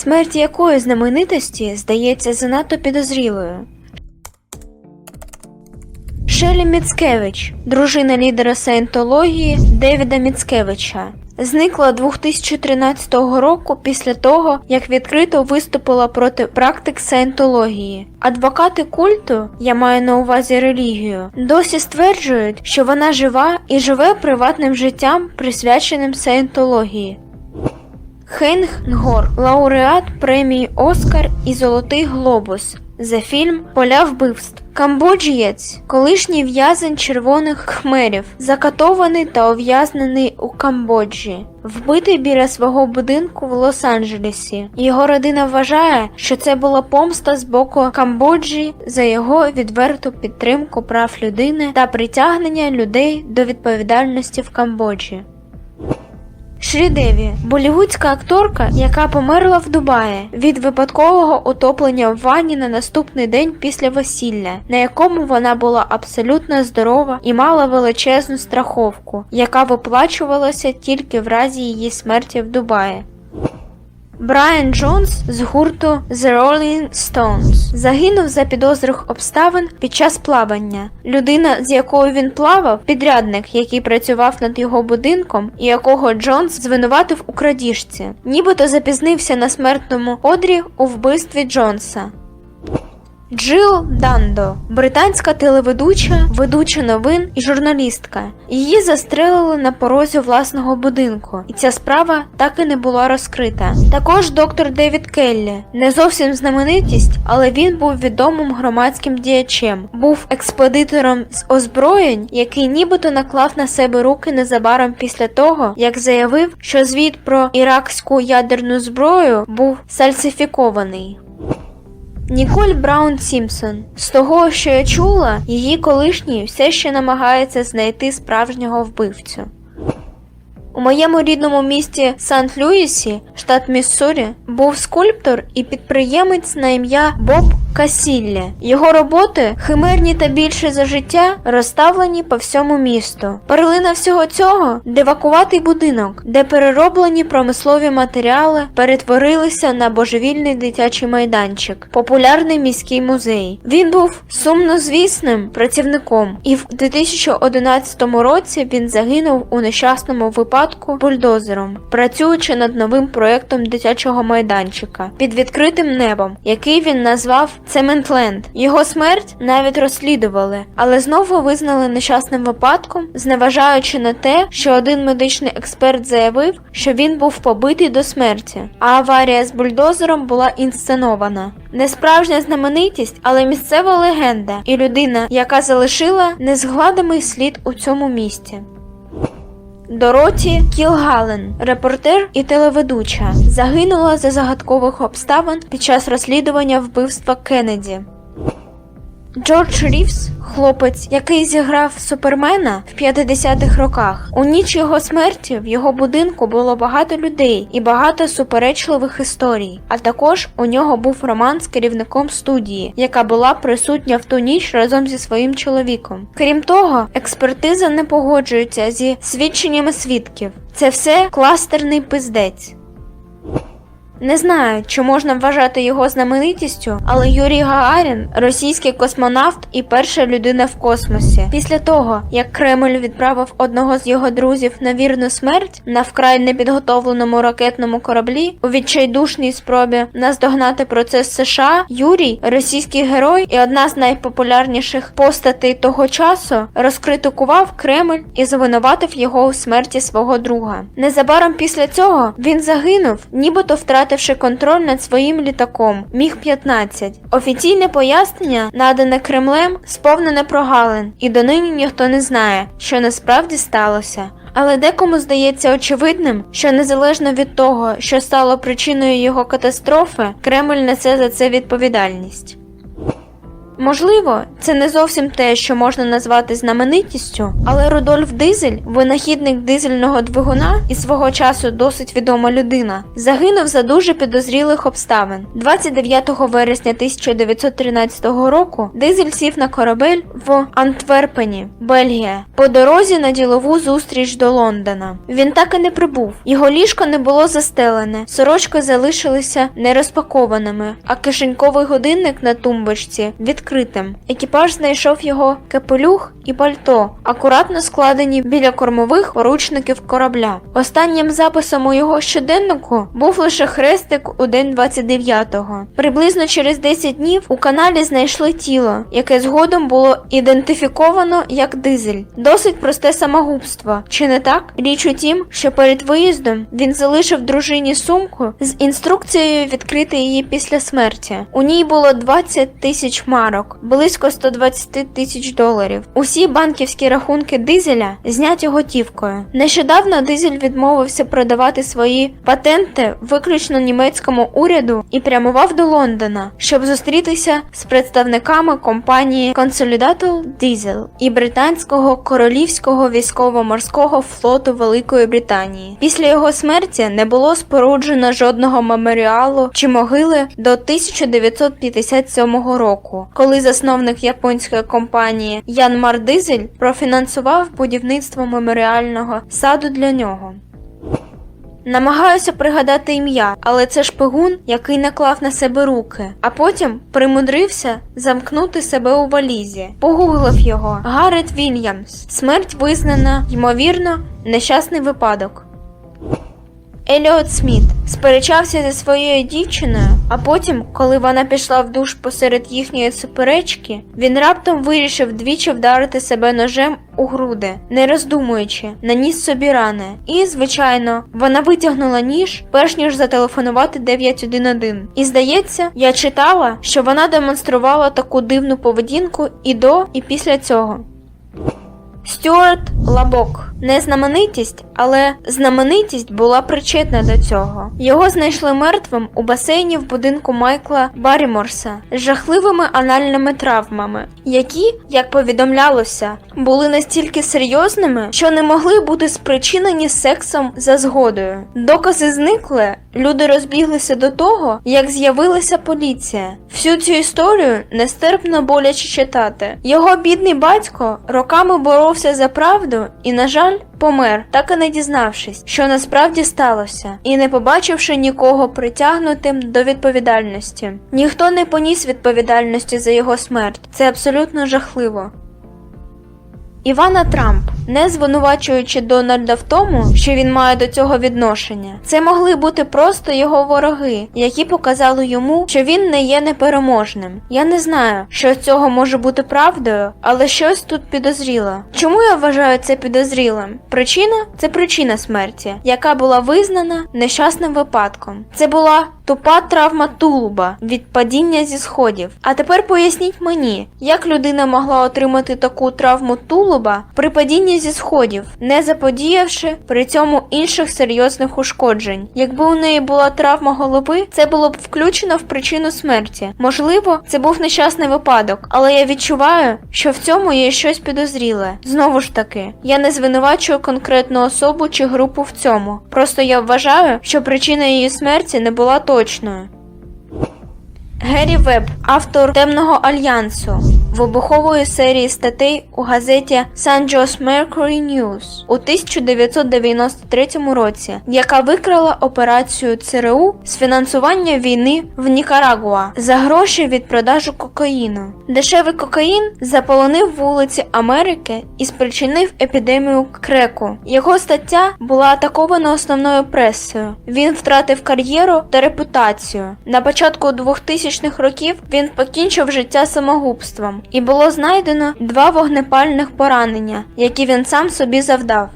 смерть якої знаменитості здається занадто підозрілою. Шелі Міцкевич, дружина лідера саєнтології Девіда Міцкевича, зникла 2013 року після того, як відкрито виступила проти практик саєнтології. Адвокати культу, я маю на увазі релігію, досі стверджують, що вона жива і живе приватним життям, присвяченим саєнтології. Хейнг Нгор, лауреат премії Оскар і Золотий Глобус за фільм Поля вбивств. Камбоджієць, колишній в'язень червоних хмерів, закатований та ув'язнений у Камбоджі, вбитий біля свого будинку в Лос-Анджелесі. Його родина вважає, що це була помста з боку Камбоджі за його відверту підтримку прав людини та притягнення людей до відповідальності в Камбоджі. Шрідеві болівудська акторка, яка померла в Дубаї від випадкового утоплення в ванні на наступний день після весілля, на якому вона була абсолютно здорова і мала величезну страховку, яка виплачувалася тільки в разі її смерті в Дубаї. Брайан Джонс з гурту The Rolling Stones загинув за підозрих обставин під час плавання. Людина, з якою він плавав, підрядник, який працював над його будинком, і якого Джонс звинуватив у крадіжці, нібито запізнився на смертному одрі у вбивстві Джонса. Джил Дандо, британська телеведуча, ведуча новин і журналістка. Її застрелили на порозі власного будинку, і ця справа так і не була розкрита. Також доктор Девід Келлі, не зовсім знаменитість, але він був відомим громадським діячем, був експедитором з озброєнь, який нібито наклав на себе руки незабаром після того, як заявив, що звіт про іракську ядерну зброю був сальсифікований. Ніколь Браун Сімпсон. З того, що я чула, її колишній все ще намагається знайти справжнього вбивцю. У моєму рідному місті Сант Люїсі, штат Міссурі, був скульптор і підприємець на ім'я Боб Касілля. Його роботи, химерні та більше за життя, розставлені по всьому місту. Перлина всього цього девакуватий будинок, де перероблені промислові матеріали перетворилися на божевільний дитячий майданчик, популярний міський музей. Він був сумнозвісним працівником, і в 2011 році він загинув у нещасному випадку бульдозером, працюючи над новим проектом дитячого майданчика під відкритим небом, який він назвав Цементленд. Його смерть навіть розслідували, але знову визнали нещасним випадком, зневажаючи на те, що один медичний експерт заявив, що він був побитий до смерті, а аварія з бульдозером була інсценована. Не справжня знаменитість, але місцева легенда і людина, яка залишила незгладимий слід у цьому місті. Дороті Кілгален, репортер і телеведуча, загинула за загадкових обставин під час розслідування вбивства Кеннеді. Джордж Рівс, хлопець, який зіграв Супермена в 50-х роках. У ніч його смерті в його будинку було багато людей і багато суперечливих історій. А також у нього був роман з керівником студії, яка була присутня в ту ніч разом зі своїм чоловіком. Крім того, експертиза не погоджується зі свідченнями свідків. Це все кластерний пиздець. Не знаю, чи можна вважати його знаменитістю, але Юрій Гагарін російський космонавт і перша людина в космосі. Після того, як Кремль відправив одного з його друзів на вірну смерть на вкрай непідготовленому ракетному кораблі у відчайдушній спробі наздогнати процес США, Юрій, російський герой і одна з найпопулярніших постатей того часу, розкритикував Кремль і звинуватив його у смерті свого друга. Незабаром після цього він загинув, нібито втративши контроль над своїм літаком Міг-15. Офіційне пояснення, надане Кремлем, сповнене прогалин, і донині ніхто не знає, що насправді сталося. Але декому здається очевидним, що незалежно від того, що стало причиною його катастрофи, Кремль несе за це відповідальність. Можливо, це не зовсім те, що можна назвати знаменитістю, але Рудольф Дизель, винахідник дизельного двигуна і свого часу досить відома людина, загинув за дуже підозрілих обставин. 29 вересня 1913 року Дизель сів на корабель в Антверпені, Бельгія, по дорозі на ділову зустріч до Лондона. Він так і не прибув. Його ліжко не було застелене, сорочки залишилися нерозпакованими, а кишеньковий годинник на тумбочці відкритим. Екіпаж знайшов його капелюх і пальто, акуратно складені біля кормових поручників корабля. Останнім записом у його щоденнику був лише хрестик у день 29-го. Приблизно через 10 днів у каналі знайшли тіло, яке згодом було ідентифіковано як дизель. Досить просте самогубство. Чи не так? Річ у тім, що перед виїздом він залишив дружині сумку з інструкцією відкрити її після смерті. У ній було 20 тисяч марок, близько 120 тисяч доларів. Усі банківські рахунки дизеля зняті готівкою. Нещодавно дизель відмовився продавати свої патенти виключно німецькому уряду і прямував до Лондона, щоб зустрітися з представниками компанії Consolidated Diesel і британського королівського військово-морського флоту Великої Британії. Після його смерті не було споруджено жодного меморіалу чи могили до 1957 року, коли засновник японської компанії Янмар Дизель профінансував будівництво меморіального саду для нього. Намагаюся пригадати ім'я, але це шпигун, який наклав на себе руки, а потім примудрився замкнути себе у валізі. Погуглив його Гаррет Вільямс. Смерть визнана, ймовірно, нещасний випадок. Еліот Сміт сперечався зі своєю дівчиною, а потім, коли вона пішла в душ посеред їхньої суперечки, він раптом вирішив двічі вдарити себе ножем у груди, не роздумуючи, наніс собі рани. І, звичайно, вона витягнула ніж, перш ніж зателефонувати 911. І здається, я читала, що вона демонструвала таку дивну поведінку і до, і після цього. Стюарт Лабок не знаменитість, але знаменитість була причетна до цього. Його знайшли мертвим у басейні в будинку Майкла Барріморса з жахливими анальними травмами, які, як повідомлялося, були настільки серйозними, що не могли бути спричинені сексом за згодою. Докази зникли, люди розбіглися до того, як з'явилася поліція. Всю цю історію нестерпно боляче читати. Його бідний батько роками боровся за правду і, на жаль, помер, так і не дізнавшись, що насправді сталося, і не побачивши нікого притягнутим до відповідальності. Ніхто не поніс відповідальності за його смерть. Це абсолютно жахливо. Івана Трамп, не звинувачуючи Дональда в тому, що він має до цього відношення, це могли бути просто його вороги, які показали йому, що він не є непереможним. Я не знаю, що з цього може бути правдою, але щось тут підозріло. Чому я вважаю це підозрілим? Причина це причина смерті, яка була визнана нещасним випадком. Це була тупа травма тулуба від падіння зі сходів. А тепер поясніть мені, як людина могла отримати таку травму тулуба при падінні зі сходів, не заподіявши при цьому інших серйозних ушкоджень. Якби у неї була травма голови, це було б включено в причину смерті. Можливо, це був нещасний випадок, але я відчуваю, що в цьому є щось підозріле. Знову ж таки, я не звинувачую конкретну особу чи групу в цьому. Просто я вважаю, що причина її смерті не була точною. Геррі Веб, автор Темного альянсу, вибухової серії статей у газеті San Jose Mercury News у 1993 році, яка викрила операцію ЦРУ з фінансування війни в Нікарагуа за гроші від продажу кокаїну. Дешевий кокаїн заполонив вулиці Америки і спричинив епідемію креку. Його стаття була атакована основною пресою. Він втратив кар'єру та репутацію. На початку 2000-х років він покінчив життя самогубством, і було знайдено два вогнепальних поранення, які він сам собі завдав.